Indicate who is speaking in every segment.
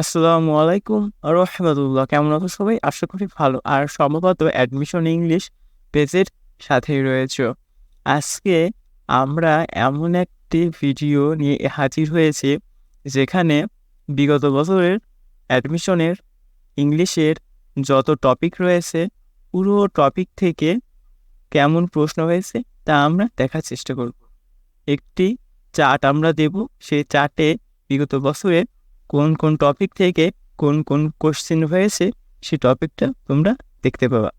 Speaker 1: আসসালামু আলাইকুম। রহমতুল্লাহ কেমন আছো সবাই? আশা করি ভালো। আর সম্ভবত অ্যাডমিশন ইংলিশ পেজের সাথেই রয়েছে। আজকে আমরা এমন একটি ভিডিও নিয়ে হাজির হয়েছি, যেখানে বিগত বছরের অ্যাডমিশনের ইংলিশের যত টপিক রয়েছে, পুরো টপিক থেকে কেমন প্রশ্ন হয়েছে তা আমরা দেখার চেষ্টা করব। একটি চার্ট আমরা দেব, সেই চার্টে বিগত বছরের কোন কোন টপিক থেকে কোন কোন কোশ্চেন হয়েছে সেই টপিকটা তোমরা দেখতে পাবা।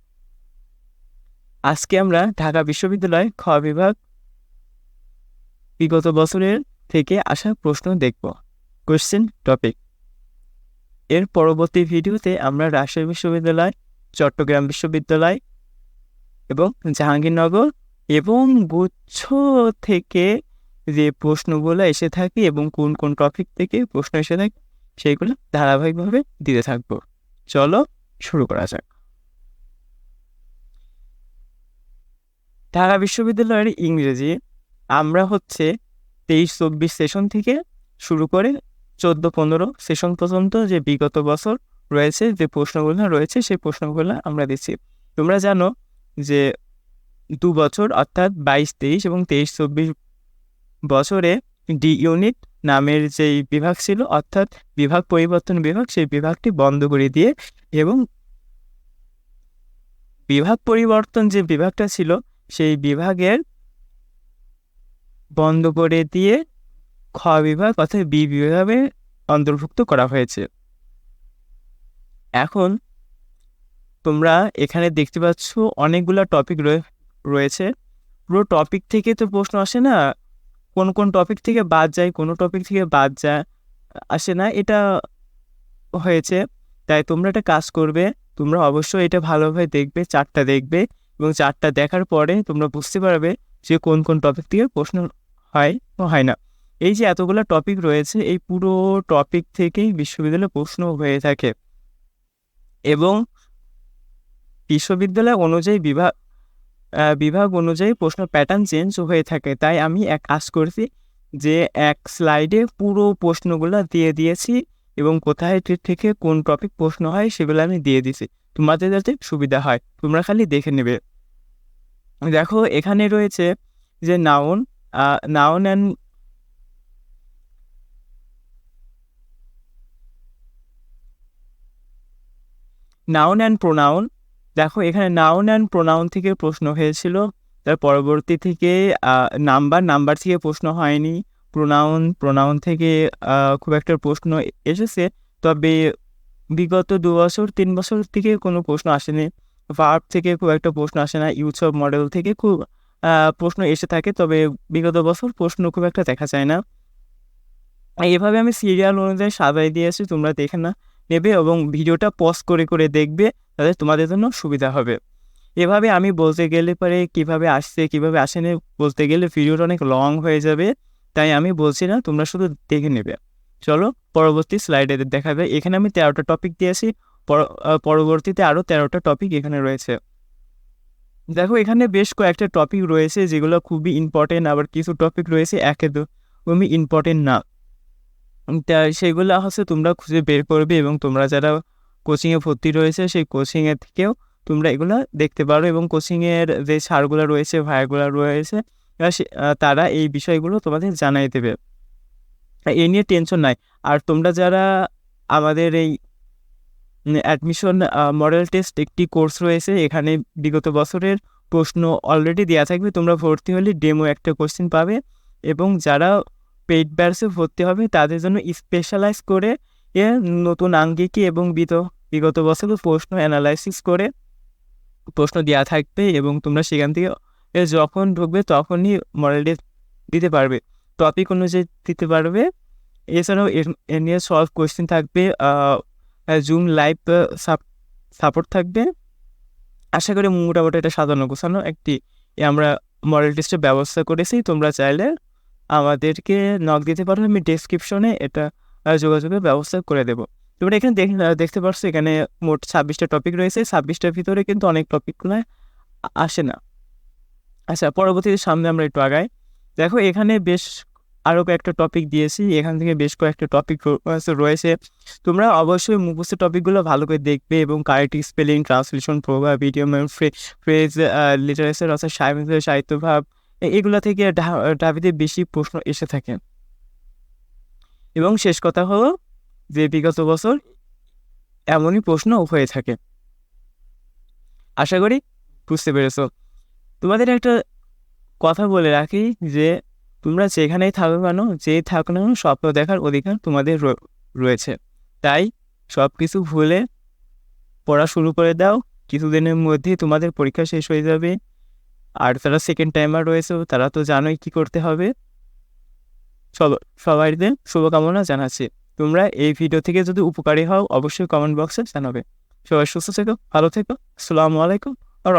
Speaker 1: আজকে আমরা ঢাকা বিশ্ববিদ্যালয় খ বিভাগ বিগত বছরের থেকে আসা প্রশ্ন দেখব কোশ্চেন টপিক এর পরবর্তী ভিডিওতে আমরা রাজশাহী বিশ্ববিদ্যালয়, চট্টগ্রাম বিশ্ববিদ্যালয় এবং জাহাঙ্গীরনগর এবং গুচ্ছ থেকে যে প্রশ্নগুলো এসে থাকে এবং কোন কোন টপিক থেকে প্রশ্ন এসে থাকে সেইগুলো ধারাবাহিকভাবে দিতে থাকব। চলো শুরু করা যাক। ঢাকা বিশ্ববিদ্যালয়ের ইংরেজি আমরা হচ্ছে তেইশ চব্বিশ সেশন থেকে শুরু করে চোদ্দ পনেরো সেশন পর্যন্ত যে বিগত বছর রয়েছে, যে প্রশ্নগুলো রয়েছে, সেই প্রশ্নগুলো আমরা দিচ্ছি। তোমরা জানো যে দু বছর অর্থাৎ বাইশ তেইশ এবং তেইশ চব্বিশ বছরে ডি ইউনিট নামের যেই বিভাগ ছিল, অর্থাৎ বিভাগ পরিবর্তন বিভাগ, সেই বিভাগটি বন্ধ করে দিয়ে এবং বিভাগ পরিবর্তন যে বিভাগটা ছিল, সেই বিভাগের বন্ধ করে দিয়ে খ বিভাগ অর্থাৎ বি বিভাগে অন্তর্ভুক্ত করা হয়েছে। এখন তোমরা এখানে দেখতে পাচ্ছ অনেকগুলো টপিক রয়েছে। পুরো টপিক থেকে তো প্রশ্ন আসে না কোন কোন টপিক থেকে বাদ যায়, কোনো টপিক থেকে বাদ যায়, আসে না, এটা হয়েছে। তাই তোমরা একটা কাজ করবে, তোমরা অবশ্যই এটা ভালোভাবে দেখবে, চারটা দেখবে এবং চারটা দেখার পরে তোমরা বুঝতে পারবে যে কোন কোন টপিক থেকে প্রশ্ন হয় হয় না। এই যে এতগুলো টপিক রয়েছে, এই পুরো টপিক থেকেই বিশ্ববিদ্যালয়ে প্রশ্ন হয়ে থাকে। এবং বিশ্ববিদ্যালয় অনুযায়ী বিভাগ বিভাগ অনুযায়ী প্রশ্ন প্যাটার্ন চেঞ্জ হয়ে থাকে। তাই আমি এক কাজ করছি যে এক স্লাইডে পুরো প্রশ্নগুলো দিয়ে দিয়েছি এবং কোথায় থেকে কোন টপিক প্রশ্ন হয় সেগুলো আমি দিয়ে দিছি তোমাদের যাতে সুবিধা হয়, তোমরা খালি দেখে নেবে। দেখো, এখানে রয়েছে যে noun noun and noun and pronoun দেখো, এখানে নাউন অ্যান্ড প্রোনাউন থেকে প্রশ্ন হয়েছিল। তার পরবর্তী থেকে নাম্বার নাম্বার থেকে প্রশ্ন হয়নি। প্রোনাউন প্রোনাউন থেকে খুব একটা প্রশ্ন এসেছে। তবে বিগত দু বছর, তিন বছর থেকে কোনো প্রশ্ন আসেনি। ভার্ব থেকে খুব একটা প্রশ্ন আসে না। ইউসব মডেল থেকে খুব প্রশ্ন এসে থাকে। তবে বিগত বছর প্রশ্ন খুব একটা দেখা যায় না। এভাবে আমি সিরিয়াল অনুযায়ী সাজাই দিয়েছি, তোমরা দেখে না নেবে এবং ভিডিওটা পজ করে করে দেখবে, তাহলে তোমাদের জন্য সুবিধা হবে। এভাবে আমি বলতে গেলে পরে কীভাবে আসছে, কীভাবে আসেনি বলতে গেলে ভিডিওটা অনেক লং হয়ে যাবে, তাই আমি বলছি না, তোমরা শুধু দেখে নেবে। চলো, পরবর্তী স্লাইডে দেখাবে। এখানে আমি তেরোটা টপিক দিয়েছি পরবর্তীতে আরও তেরোটা টপিক এখানে রয়েছে। দেখো, এখানে বেশ কয়েকটা টপিক রয়েছে, যেগুলো খুবই ইম্পর্টেন্ট আবার কিছু টপিক রয়েছে একদমই ইম্পর্টেন্ট না। সেগুলো হচ্ছে তোমরা খুঁজে বের করবে এবং তোমরা যারা কোচিংয়ে ভর্তি রয়েছে, সেই কোচিংয়ের থেকেও তোমরা এগুলো দেখতে পারো এবং কোচিংয়ের যে সারগুলো রয়েছে, ভাইগুলো রয়েছে তারা এই বিষয়গুলো তোমাদের জানাই দেবে। এ নিয়ে টেনশন নাই। আর তোমরা যারা আমাদের এই অ্যাডমিশন মডেল টেস্ট একটি কোর্স রয়েছে, এখানে বিগত বছরের প্রশ্ন অলরেডি দেওয়া থাকবে। তোমরা ভর্তি হলে ডেমো একটা কোশ্চেন পাবে এবং যারা পেইড ব্যাচে ভর্তি হবে, তাদের জন্য স্পেশালাইজ করে এ নতুন আঙ্গিকি এবং বিগত বছরের প্রশ্ন অ্যানালাইসিস করে প্রশ্ন দেওয়া থাকবে এবং তোমরা সেখান থেকে যখন ঢুকবে তখনই মডেলটি দিতে পারবে। টপিক অনুযায়ী দিতে পারবে। এছাড়াও এর নিয়ে সলভ কোয়েশ্চেন থাকবে জুম লাইভ সাপোর্ট থাকবে। আশা করি মোটামুটি এটা সাজানো গোছানো একটি আমরা মডেল টেস্টের ব্যবস্থা করেছি, তোমরা চাইলে আমাদেরকে নক দিতে পারো আমি ডেসক্রিপশনে এটা যোগাযোগের ব্যবস্থা করে দেবো। তোমরা এখানে দেখ দেখতে পারছ এখানে মোট ছাব্বিশটা টপিক রয়েছে। ছাব্বিশটার ভিতরে কিন্তু অনেক টপিকগুলো আসে না। আচ্ছা পরবর্তীতে সামনে আমরা একটু আগাই। দেখো, এখানে বেশ আরও কয়েকটা টপিক দিয়েছি। এখান থেকে বেশ কয়েকটা টপিক রয়েছে। তোমরা অবশ্যই মুখস্থ টপিকগুলো ভালো করে দেখবে এবং কারেক্ট স্পেলিং ট্রান্সলেশন প্রভাব ইডিয়ম ফ্রেজ লিটারেচার অর্থাৎ সাহিত্য, সাহিত্যভাব এগুলো থেকে ঢাবিতে বেশি প্রশ্ন এসে থাকে। এবং শেষ কথা হলো যে, বিগত বছর এমনই প্রশ্ন হয়ে থাকে। আশা করি বুঝতে পেরেছ। তোমাদের একটা কথা বলে রাখি যে, তোমরা যেখানেই থাকো কেন, যেই থাকো না স্বপ্ন দেখার অধিকার তোমাদের রয়েছে। তাই সব কিছু ভুলে পড়া শুরু করে দাও। কিছুদিনের মধ্যেই তোমাদের পরীক্ষা শেষ হয়ে যাবে। আর তারা সেকেন্ড টাইমার রয়েছে, তারা তো জানোই কি করতে হবে। সব সবাইদের শুভকামনা জানাচ্ছি। তোমরা এই ভিডিও থেকে যদি উপকারী হও, অবশ্যই কমেন্ট বক্সে জানাবে। সবাই সুস্থ থেকো, ভালো থেকো। আসসালামু আলাইকুম আর